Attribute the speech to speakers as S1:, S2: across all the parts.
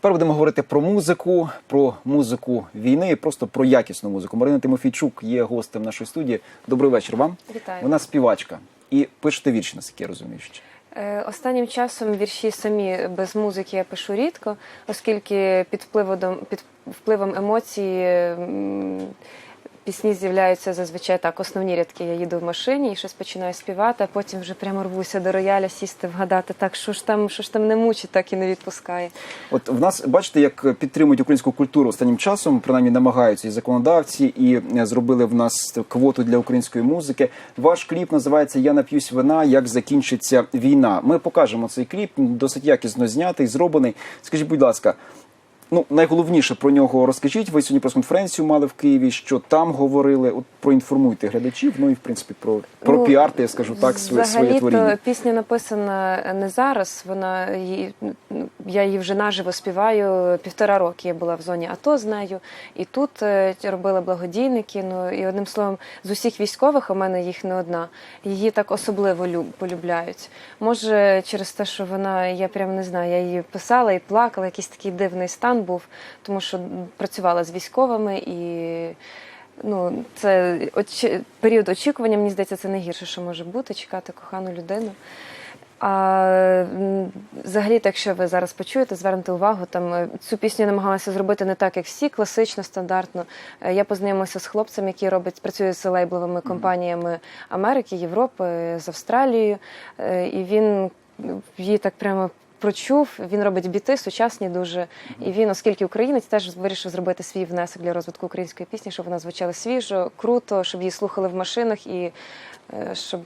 S1: Тепер будемо говорити про музику, про музику війни, і просто про якісну музику. Марина Тимофійчук є гостем нашої студії. Добрий вечір вам.
S2: Вітаю.
S1: Вона співачка і пишете вірші, наскільки я розумію. ще.
S2: Е, Останнім часом вірші самі без музики я пишу рідко, оскільки під впливом, під впливом емоцій м, пісні з'являються зазвичай так. Основні рядки я їду в машині і щось починаю співати, а потім вже прямо рвуся до рояля, сісти, вгадати, так що ж там, що ж там не мучить, так і не відпускає.
S1: От в нас бачите, як підтримують українську культуру останнім часом, принаймні намагаються і законодавці, і е, зробили в нас квоту для української музики. Ваш кліп називається Я нап'юсь вина. Як закінчиться війна? Ми покажемо цей кліп, досить якісно знятий, зроблений. Скажіть, будь ласка. Ну, найголовніше про нього розкажіть. Ви сьогодні прес-конференцію мали в Києві. Що там говорили? От проінформуйте глядачів. Ну і в принципі про, про
S2: Ну,
S1: піарте, я скажу так, своє, своє творіння.
S2: пісня написана не зараз. Вона її я її вже наживо співаю півтора роки. Я була в зоні АТО з нею, і тут е, робили благодійники. Ну і одним словом, з усіх військових у мене їх не одна. Її так особливо люб, полюбляють. Може, через те, що вона, я прям не знаю, я її писала і плакала. Якийсь такий дивний стан був, тому що працювала з військовими і. Ну, це очі... період очікування, мені здається, це найгірше, що може бути, чекати кохану людину. А взагалі, якщо ви зараз почуєте, звернете увагу, там е, цю пісню я намагалася зробити не так, як всі, класично, стандартно. Е, Я познайомилася з хлопцем, який робить, працює з лейбловими компаніями Америки, Європи, з Австралією. Е, І він її так прямо прочув. Він робить біти сучасні дуже. І він, оскільки українець, теж вирішив зробити свій внесок для розвитку української пісні, щоб вона звучала свіжо, круто, щоб її слухали в машинах і е, щоб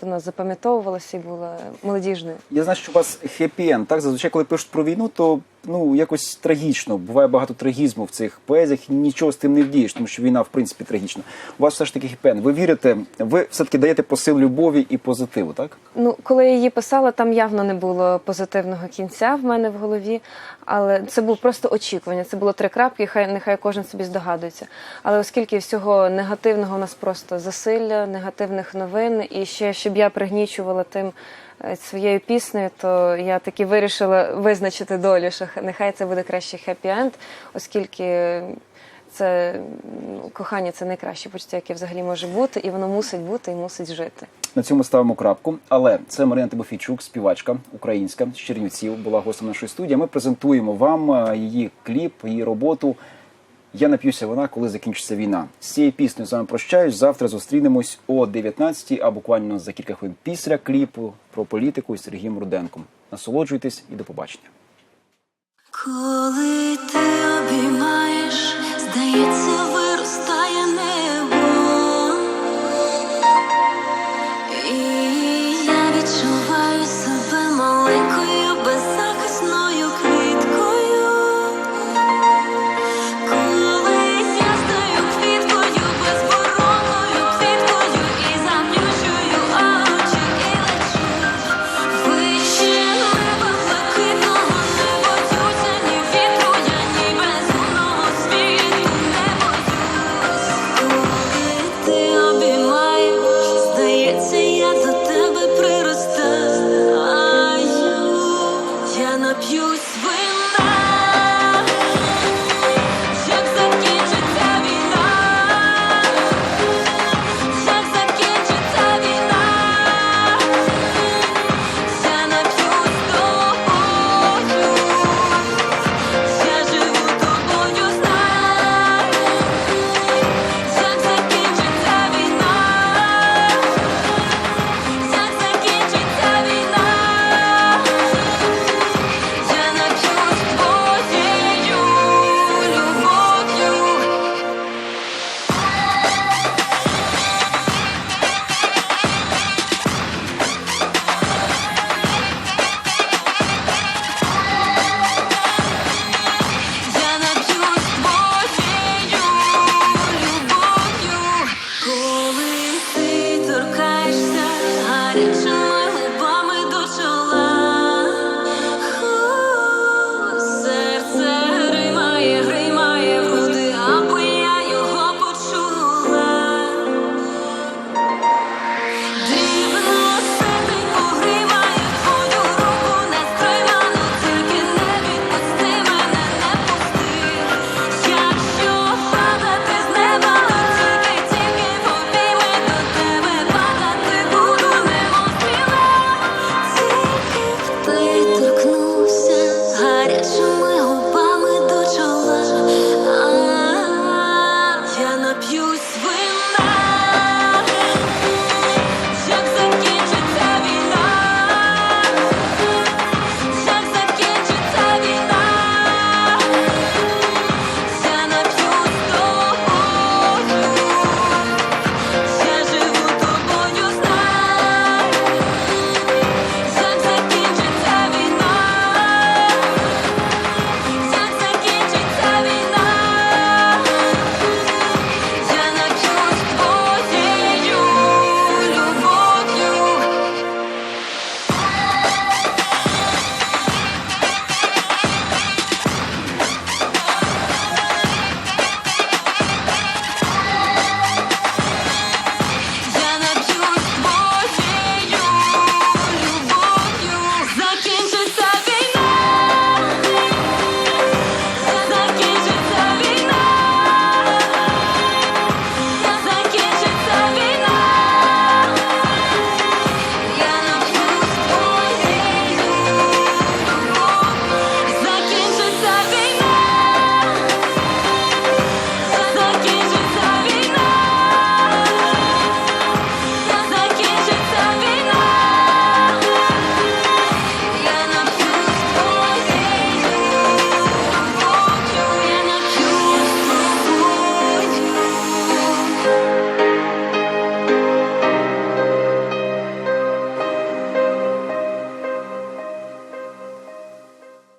S2: вона запам'ятовувалася і була молодіжною.
S1: Я знаю, що у вас хеппі-енд, так? Зазвичай, коли пишуть про війну, то ну якось трагічно. Буває багато трагізму в цих поезіях, нічого з тим не вдієш, тому що війна, в принципі, трагічна. У вас все ж таки хеппі-енд. Ви вірите, ви все-таки даєте посил любові і позитиву, так?
S2: Ну, коли я її писала, там явно не було позитивного кінця в мене в голові, але це було просто очікування. Це було три крапки, хай нехай кожен собі здогадується. Але оскільки всього негативного у нас просто засилля, негативних новин, і ще щоб я пригнічувала тим своєю піснею, то я таки вирішила визначити долю, що нехай це буде краще хеппі-енд, оскільки. Це ну, кохання це найкраще почуття, яке взагалі може бути, і воно мусить бути і мусить жити.
S1: На цьому ставимо крапку. Але це Марина Тимофійчук, співачка українська з Чернівців, була гостем нашої студії. Ми презентуємо вам е, її кліп, її роботу. Я нап'юся вона, коли закінчиться війна. З цією піснею з вами прощаюсь. Завтра зустрінемось о 19 а буквально за кілька хвилин після кліпу про політику із Сергієм Руденком. Насолоджуйтесь і до побачення.
S3: Коли ти обіймаєш, здається, You swim. Parece um